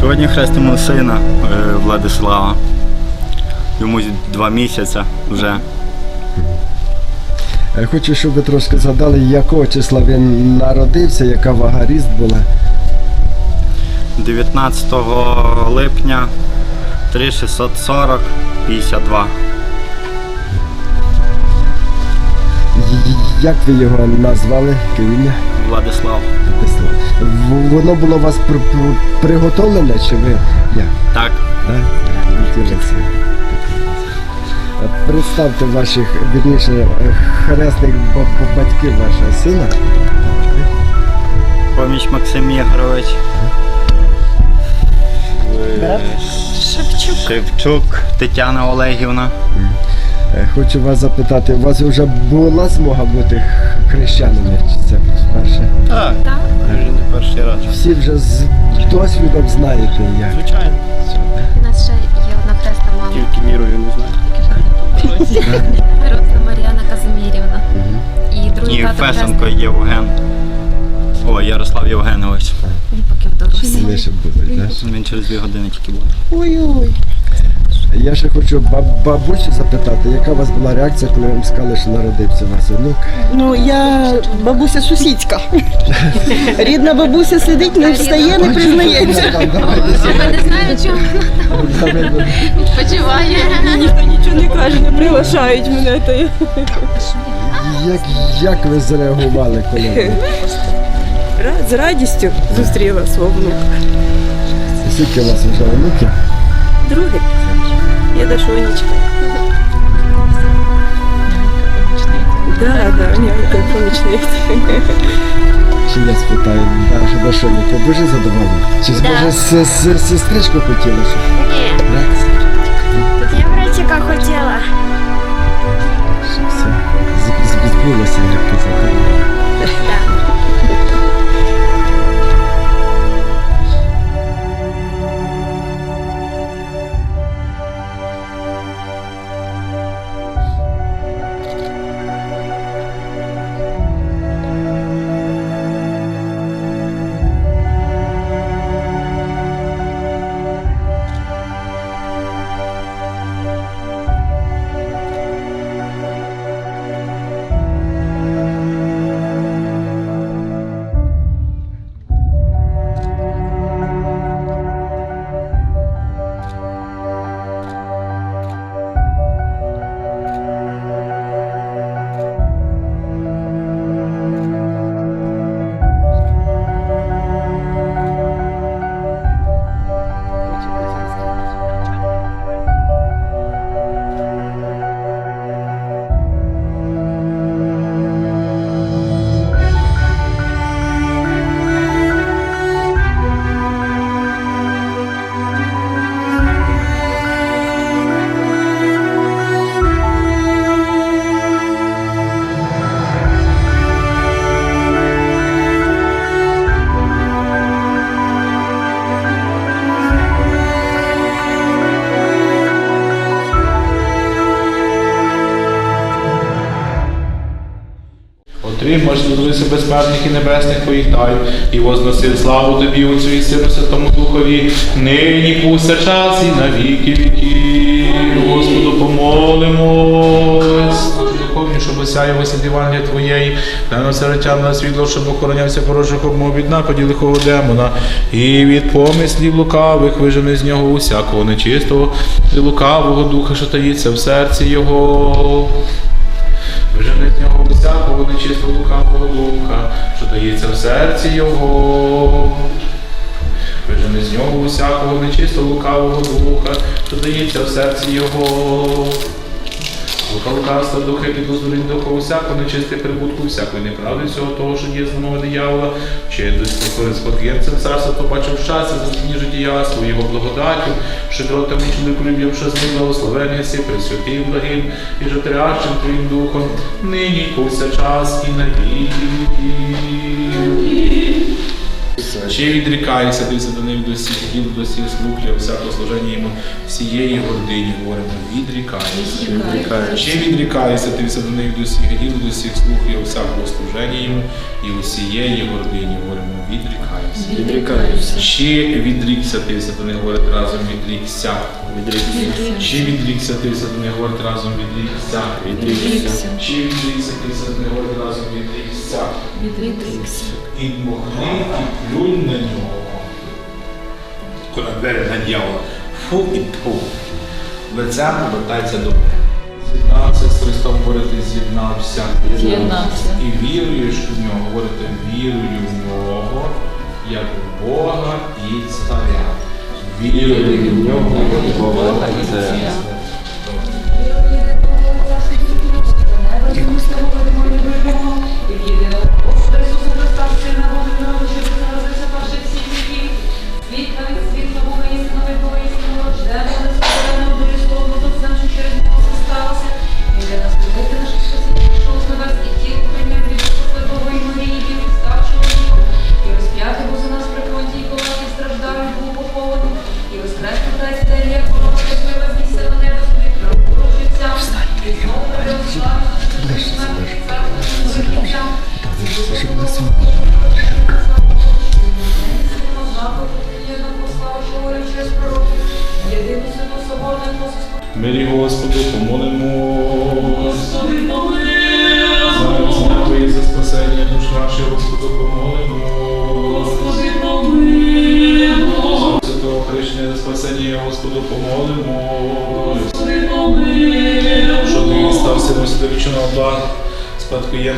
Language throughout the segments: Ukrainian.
Сьогодні хрестимо сина е, Владислава. Йому два місяці вже. Е, Хочу, щоб ви трошки згадали, якого числа він народився, яка вага ріст була. 19 липня 3640 52. Як ви його назвали? Ім'я? Владислав. В- Воно було у вас пр- пр- приготовлене, чи ви як? Так. Е, Представте ваших, вірніше, хресних ба- ба- батьків вашого сина. Поміч Максим Ігорович. Е, Шевчук. Шевчук Тетяна Олегівна. Е, Хочу вас запитати, у вас вже була змога бути хрещанами? Чи це перше? Так. Так. Вже не перший раз. Всі вже з досвідом знаєте як. Звичайно. У нас ще є одна хреста мама. Тільки мірою не знаю. Росна Мар'яна Казимірівна. І другий І тато Фесенко. Євген. О, Ярослав Євгенович. Він поки в дорозі. Він через дві години тільки буде. Ой-ой. Я ще хочу баб- бабусю запитати, яка у вас була реакція, коли вам сказали, що народився у вас онук? Ну, я бабуся сусідська. Рідна бабуся сидить, не встає, не признається. Ми не чому вона відпочиває. Ніхто нічого не каже, не приглашають мене. Як, як ви зреагували, коли З радістю зустріла свого внука. Скільки у вас вже онуків? Другий. Я Дашонечка. Да, да, нянька, помічник. Чи я спитаю, Даша, до що ви побожи задоволені? Чи може с- с- сестричку хотіли? щоб? Ні, Да? я братика хотіла. Щоб все з- з- збулося, як казати. Отримаєш Служися безсмертних і небесних твоїх тайн, і возносив славу тобі, Отцю і Сину Святому Духові, нині повсякчас і на віки віків. Господу помолимось. Духовні, щоб осяялося Євангелія Твоєї, на серцям на світло, щоб охоронявся порожніх обмов від нападі лихого демона, і від помислів лукавих вижени з нього усякого нечистого і лукавого духа, що таїться в серці його. Вижени з нього всякого нечистого лукавого духа, що дається в серці його. Вижени з нього усякого нечистого лукавого духа, що дається в серці його. Духа лукавства, духа підозрінь, духа усякого нечисти прибутку, всякої неправди, всього того, що є зламного диявола, ще до спадкоємцем царства, побачив щастя, за життя своєго благодаттю, щедротами чоловіколюб'ям, що з ним благословення сі, пресвятим благим і жотрящим твоїм духом, нині й повсякчас і на віки. Чи відрікаєшся ти за них до всіх діл, до всіх для всякого служення йому всієї гордині, говоримо, відрікаєшся. Чи відрікаєшся ти до них до всіх діл, до всіх слуг і всякого служення йому і усієї гордині, говоримо, відрікаєшся. Відрікаюся. Чи відрікся ти них говорити разом відрікся? Чи відрікся ти них говорити разом відрікся? Відрікся. Чи відрікся ти до них разом відрікся? І мохни, і плюнь на нього. Коли двері на дьявола. Фу і тьфу. Лицем повертається до мене. З'єднався з Христом, говорити з'єднався. З'єднався. І віруєш в нього, говорити вірую в нього, як в Бога і царя. Вірую в нього, як в Бога і царя.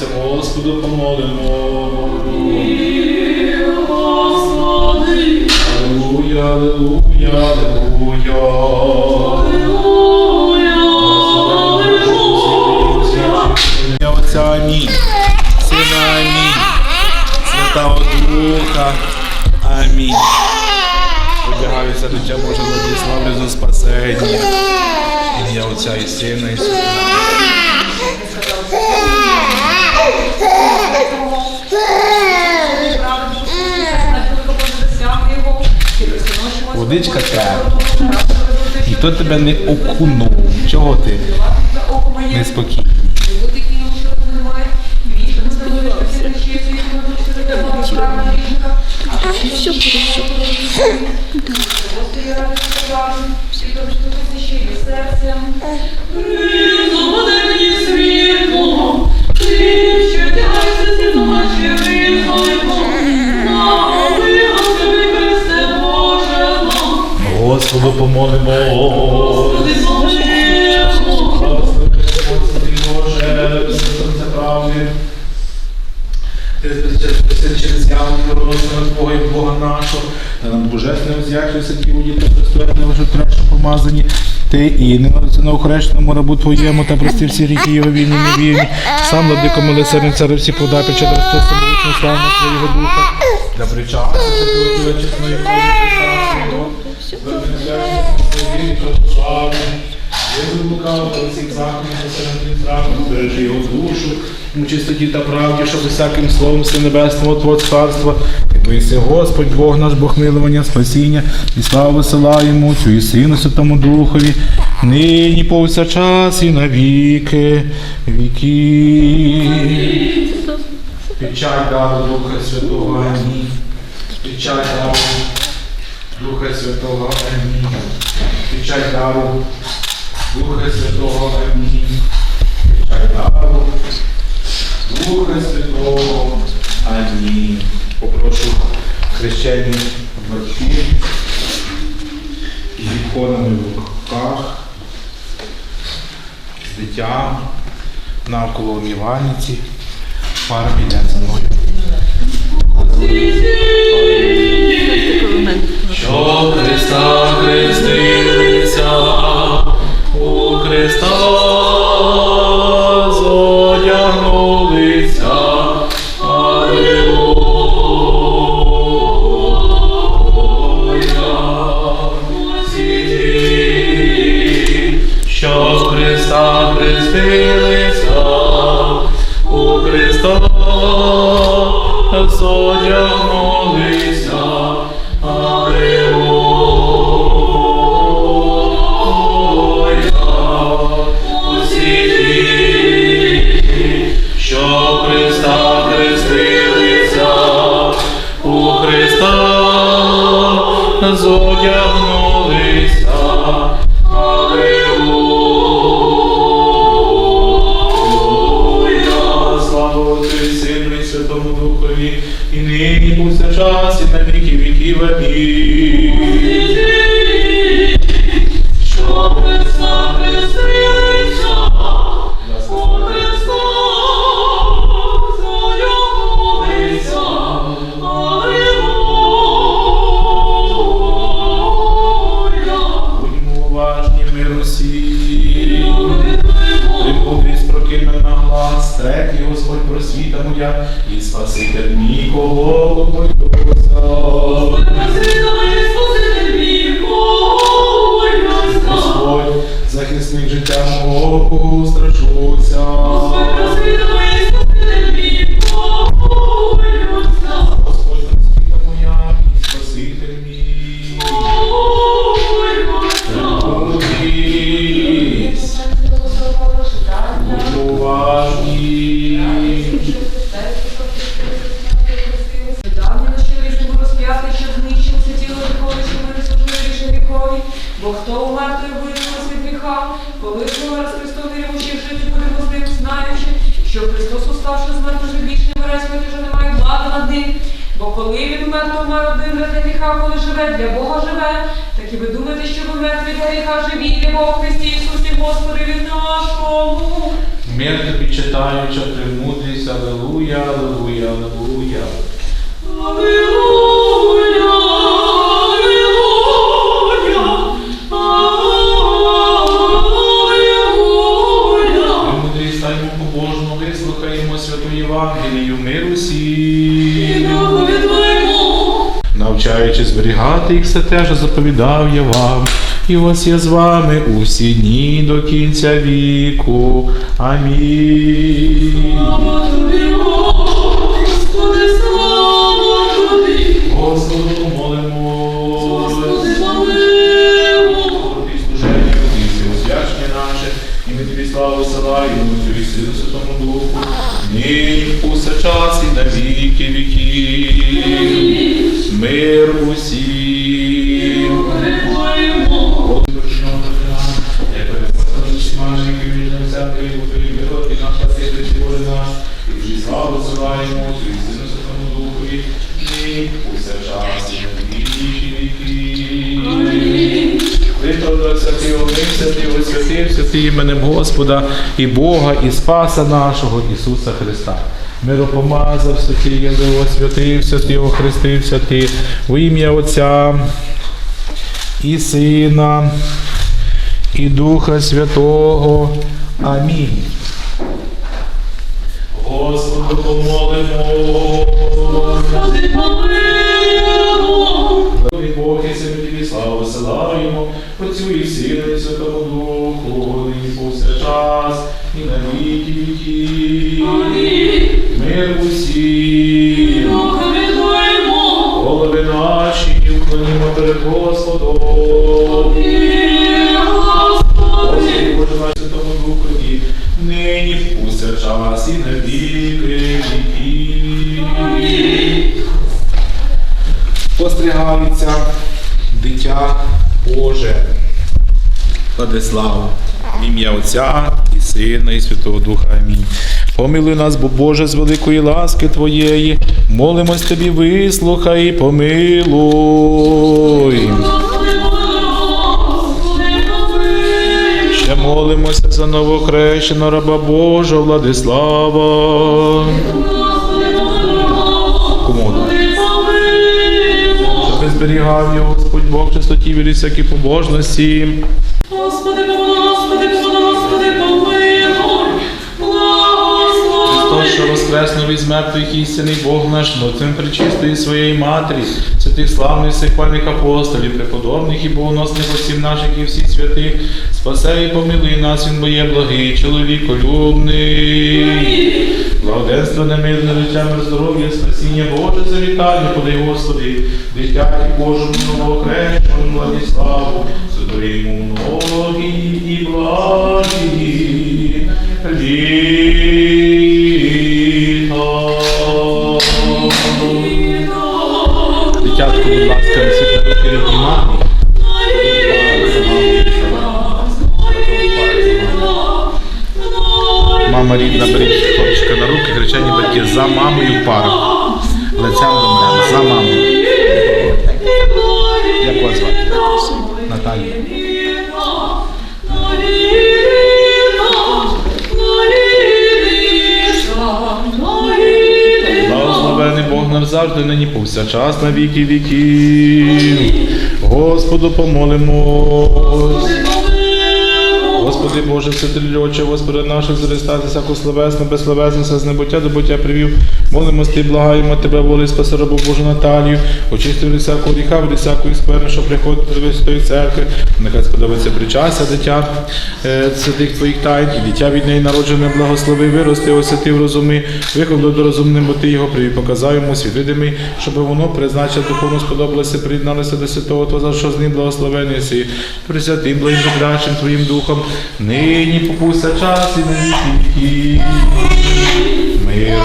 Спадкоємцем, Господу, помолимо. Аллилуйя, аллилуйя, аллилуйя. Ім'я Отця Амінь. Сина Амінь. Святого Духа. Амінь. Одягаюся життя Боже, славлю за спасення. Ім'я Отця і Сина і Святого. Водичка треба. Ніхто тебе не окунув. Чого ти неспокійний? Господу помолимо. Господи Боже, серце правди. Ти спасеш через яву народного Бога і Бога нашого, та нам божественним з'яхлюся ті у діти достойне вже трешу помазані. Ти і не на охрещеному рабу твоєму та прости всі ріки його вільні невільні. Сам владико милосердний царю всі подати, чи Христос самолітну славу Твоєго Духа. Да причастя Твоєї чесної Христа Свого. Лукав про всіх заходів, посередніх страхом, збережи його душу, у чистоті та правді, щоб усяким словом все небесного Твого царства. Підвися, Господь, Бог наш, Бог милування, спасіння, і славу висилаємо Отцю і Сину Святому Духові, нині повсякчас і на віки віки. Печать дару Духа Святого, Амінь. Печать дару Духа Святого, Амінь. Печать дару Духа Святого, Амінь. Печать дару Духа Святого, Амінь. Попрошу хрещені батьків з іконами в руках, з дитям навколо умівальниці. Пара піде за мною. Що Христа хрестилися, у Христа зодягнулися. Алілуя. Всі ті, Що Христа хрестилися, у Христа зодягнулися. Віки Бо хто умер, той визволив від гріха, коли помер з Христом віримо, жити будемо з ним, знаючи, що Христос уставши з мертвих вже більше не бере смерті, вже немає влади над ним. Бо коли він умер, то умер один для гріха, коли живе, для Бога живе. Так і ви думаєте, що ви мертві для гріха живі, для Бога Христі Ісусі Господи нашому. Мир тобі читаючи, премудрість, алелуя, алелуя, алелуя. Алілуя, Навчаючи зберігати їх все те, що заповідав я вам. І ось я з вами усі дні до кінця віку. Амінь. Святий Один, святий Освятив, святий іменем Господа і Бога, і Спаса нашого Ісуса Христа. Миропомазав святий, Єлео святив, святий охрестив, святий, в ім'я Отця і Сина, і Духа Святого. Амінь. Господу помолимо. Добрий Бог себе тобі славу силаємо, Отцю і і Святому Духу, і повсякчас, і на віки віків. Мир усім. Голови наші, вклонімо перед Господом. Господи, Боже наш Святому Духові, нині повсякчас і на віки віків. Пострігається дитя Боже. Владислав, в ім'я Отця і Сина, і Святого Духа. Амінь. Помилуй нас, бо Боже, з великої ласки Твоєї, молимось Тобі, вислухай і помилуй. Ще молимося за новохрещеного раба Божого Владислава. Зберігав його Господь Бог чистоті вірі всякій побожності. Воскреснув із мертвих істинний Бог наш, мотцем причистої своєї матері, святих славних всіх пальних апостолів, преподобних і богоносних отців наших і всіх святих, спасе і помилуй нас, він бо є благий, чоловіколюбний. Благоденство, немирне життя, мир, здоров'я, спасіння Боже, завітання, подай Господи, дитяті Божому новокрещеному Владиславу, сотвори йому ноги і благі Дитятко, будь ласка, несіть на руки мамі. Мама рідна, беріть хлопчика на руки, хрещені батьки за мамою в пару. Лицем до мене, за мамою. Як вас звати? Наталія. Благословений Бог наш завжди, нині повсякчас на віки віків. Господу помолимось. Господи Боже, вчитель очі, Господи наших зростати всяку словесну, безсловесну, все з небуття до буття привів. Молимось ти, благаємо Тебе, волі, спаси рабу Божу Наталію, очисти від всякого гріха, від всякої скверни, що приходить до Святої церкви. Нехай сподобається причастя, дитя е, святих Твоїх тайн, і дитя від неї народжене, благослови, вирости, освятив розуми, виходив до розумним, бо ти його привів, показав йому світ видимий, щоб воно призначив духовно сподобалося, приєдналося до святого Твого, що з ним благословений си, присвятим, благим Твоїм духом, нині попуся час і на віки віків. Мир.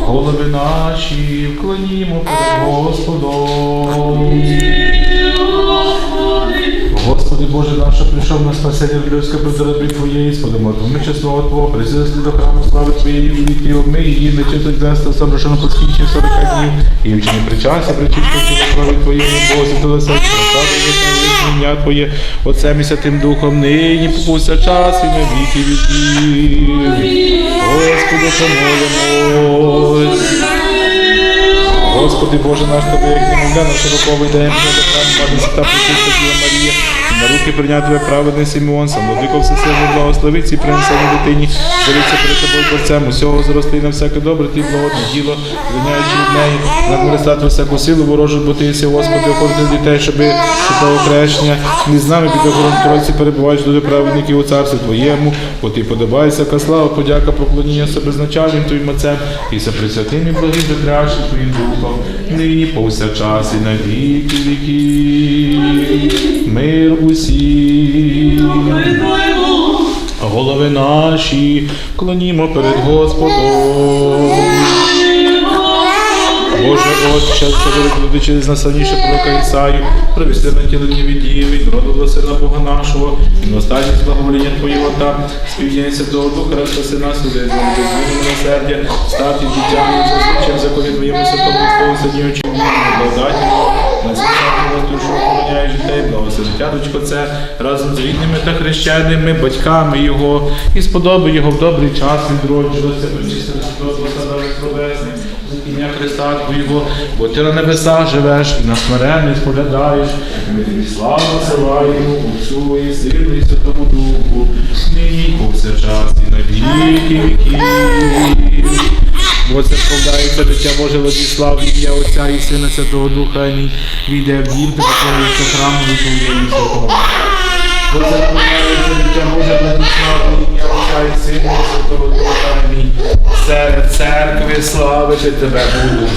Голови наші вклонімо перед Господом. Господи Боже наш, прийшов на спасення людське придорожі Твоєї, сподимо Твоєму чесного Твого, присутстві до храму слави Твоєї віки, ми її не чисто знести, сам рушено по скінчив 40 днів, і вчені причастя, причисти слави Твоєї, Боже, то до серця, слави ім'я Твоє, Отцем і Святим Духом, нині попуся час і на віки віків. Господи, помолимось. Господи Боже наш Тобі, як немовля на широковий день, мати свята причиста Діва Марія, і на руки прийняти тебе праведний Симеон, сам владико всесильний благословить і принесені дитині, зелиться перед тобою борцем, усього зрости на всяке добре, ти благодне діло, звиняючи від неї, надмористати всяку силу ворожу, бо ти єси, Господи, охорони дітей, щоби святого хрещення, не з нами під охорону Тройці перебуваєш до праведників у царстві Твоєму, бо ти подобаєшся, ка слава, подяка, поклоніння себе значальним Твоїм Отцем, і все присвятим і благим Твоїм Духом, нині повсякчас і на віки віків. Мир усім. Голови наші клонімо перед Господом. Боже Отче, це через найсильніше пророка Ісаю, привести на тілені від роду до Сина Бога нашого, і на останність благовоління Твоєго та співдіння Святого Духа, розпаси нас людей, зробити зміни милосердя, стати дітям, зазвичай законі Твоєму святому Слову, в ньому, благодаті, на святому ту, що охороняє дітей, благослови дитяточко це разом з рідними та хрещеними, батьками його, і сподоби його в добрий час відроджуватися, причистити Христа Твоєго, бо ти на небесах живеш і на смиренних споглядаєш, ми тобі славу посилаємо Отцю і Сину і Святому Духу, нині повсякчас і на віки віків. Бо це сповдається дитя Боже Владислав, в ім'я Отця і Сина Святого Духа, амінь. Війде в дім, поклониться храму і повіє Святого. Бо це сповдається дитя Боже Владислав, в ім'я Отця і Сина Святого Духа, амінь. Серед церкви славити тебе буду.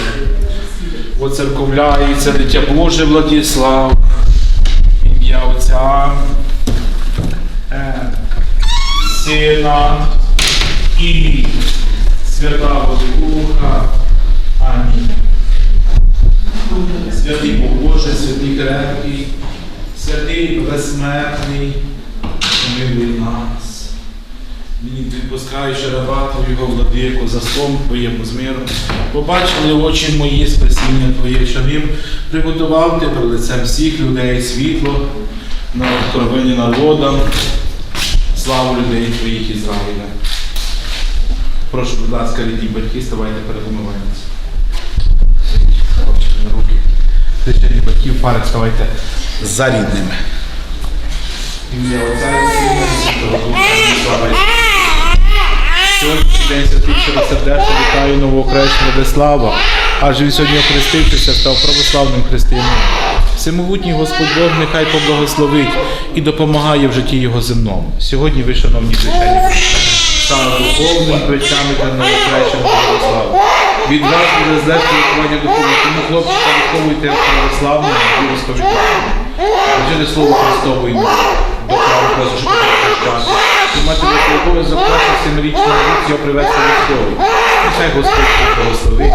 Оцерковляється дитя Боже Владислав, ім'я Отця, е, Сина і Святого Духа. Амінь. Святий Боже, святий крепкий, святий безсмертний, помилуй нас. Мені відпускаєш раба Твого владику, за слом Твоєму з миром. Побачили очі мої спасіння Твоє, що ним приготував ти перед лицем всіх людей світло на откровення народам, славу людей Твоїх Ізраїля. Прошу, будь ласка, рідні батьки, ставайте перед умивальницею. Хлопчики на руки. Хрещені батьків, пари ставайте за рідними. Ім'я Отця і Сина і Святого Духа. Слава Сьогоднішній день святий сердечно вітаю новоокрещеного Веслава, адже він сьогодні охрестившися, став православним християнином. Всемогутній Господь Бог нехай поблагословить і допомагає в житті його земному. Сьогодні ви, шановні хрещені, стали духовними батьками для новохрещеного православу. Від вас буде злегка виховання духовне, тому хлопчика виховуйте православно і розповідання. Вчити слово Христове ім'я, Божого, щоб прощати. І великий обов'язок вашого семирічного віці його привезти слові. Нехай Господь благословить,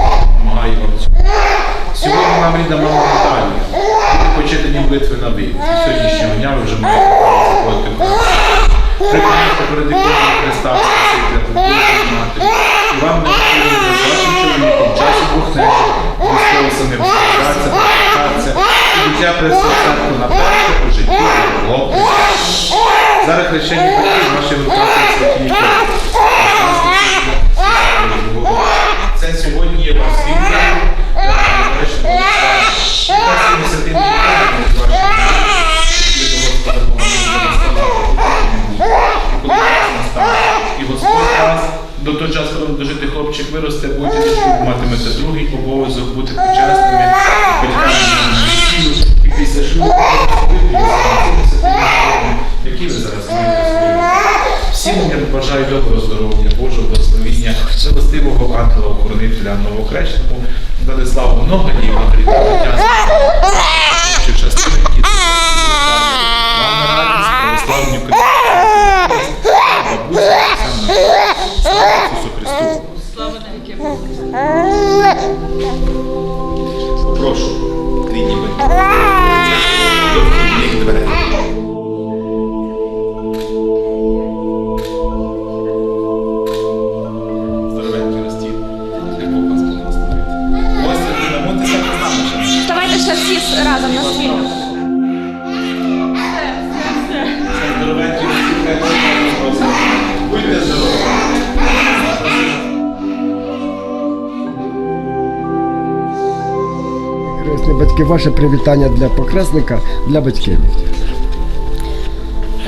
Батьки, ваше привітання для покресника, для батьків.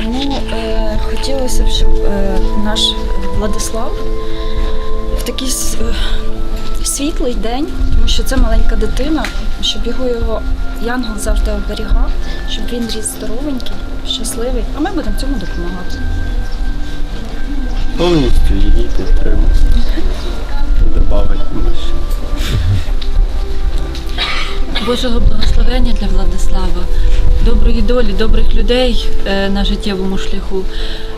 Ну, е, хотілося б, щоб е, наш Владислав в такий с- е, світлий день, тому що це маленька дитина, щоб його його янгол завжди оберігав, щоб він ріс здоровенький, щасливий, а ми будемо цьому допомагати. Повністю її підтримую. Добавить може. Божого благословення для Владислава, доброї долі, добрих людей е, на життєвому шляху,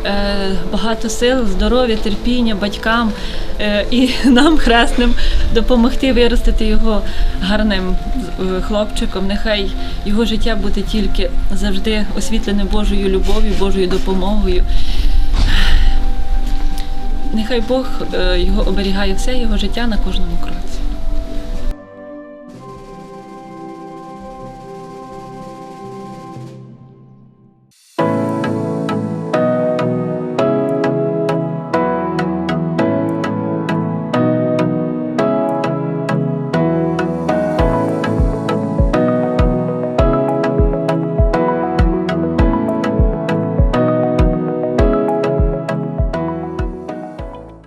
е, багато сил, здоров'я, терпіння батькам е, і нам, хресним, допомогти виростити його гарним хлопчиком. Нехай його життя буде тільки завжди освітлене Божою любов'ю, Божою допомогою. Нехай Бог його оберігає все його життя на кожному кроці.